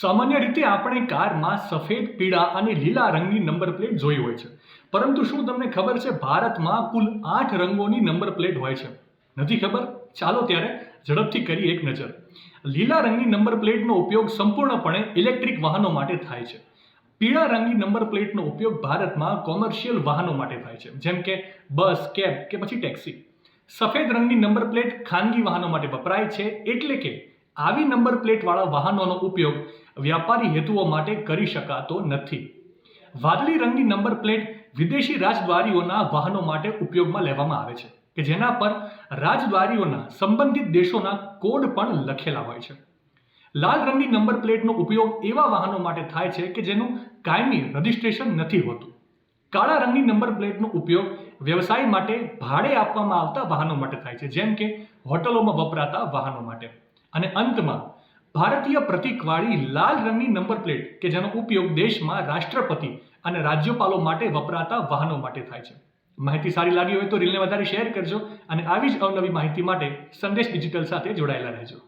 સામાન્ય રીતે આપણે કારમાં સફેદ, પીળા અને લીલા રંગની નંબર પ્લેટ જોઈ હોય છે. પરંતુ શું તમને ખબર છે ભારતમાં કુલ આઠ રંગોની નંબર પ્લેટ હોય છે? નથી ખબર? ચાલો ત્યારે ઝડપથી કરી એક નજર. લીલા રંગની નંબર પ્લેટનો ઉપયોગ સંપૂર્ણપણે ઇલેક્ટ્રિક વાહનો માટે થાય છે. પીળા રંગની નંબર પ્લેટનો ઉપયોગ ભારતમાં કોમર્શિયલ વાહનો માટે થાય છે, જેમ કે બસ, કેબ કે પછી ટેક્સી. સફેદ રંગની નંબર પ્લેટ ખાનગી વાહનો માટે વપરાય છે, એટલે કે આવી નંબર પ્લેટવાળા વાહનોનો ઉપયોગ વ્યાપારી હેતુઓ માટે કરી શકાતો નથી. વાદળી રંગની નંબર પ્લેટ વિદેશી રાજદ્વારીઓના વાહનો માટે ઉપયોગમાં લેવામાં આવે છે, કે જેના પર રાજદ્વારીઓના સંબંધિત દેશોના કોડ પણ લખેલા હોય છે. લાલ રંગની નંબર પ્લેટનો ઉપયોગ એવા વાહનો માટે થાય છે કે જેનું કાયમી રજિસ્ટ્રેશન નથી હોતું. કાળા રંગની નંબર પ્લેટનો ઉપયોગ વ્યવસાય માટે ભાડે આપવામાં આવતા વાહનો માટે થાય છે, જેમ કે હોટલોમાં વપરાતા વાહનો માટે. અને અંતમાં, ભારતીય પ્રતીકવાળી લાલ રંગની નંબર પ્લેટ કે જેનો ઉપયોગ દેશમાં રાષ્ટ્રપતિ અને રાજ્યપાલો માટે વપરાતા વાહનો માટે થાય છે. માહિતી સારી લાગી હોય તો રીલને વધારે શેર કરજો અને આવી જ અવનવી માહિતી માટે સંદેશ ડિજિટલ સાથે જોડાયેલા રહેજો.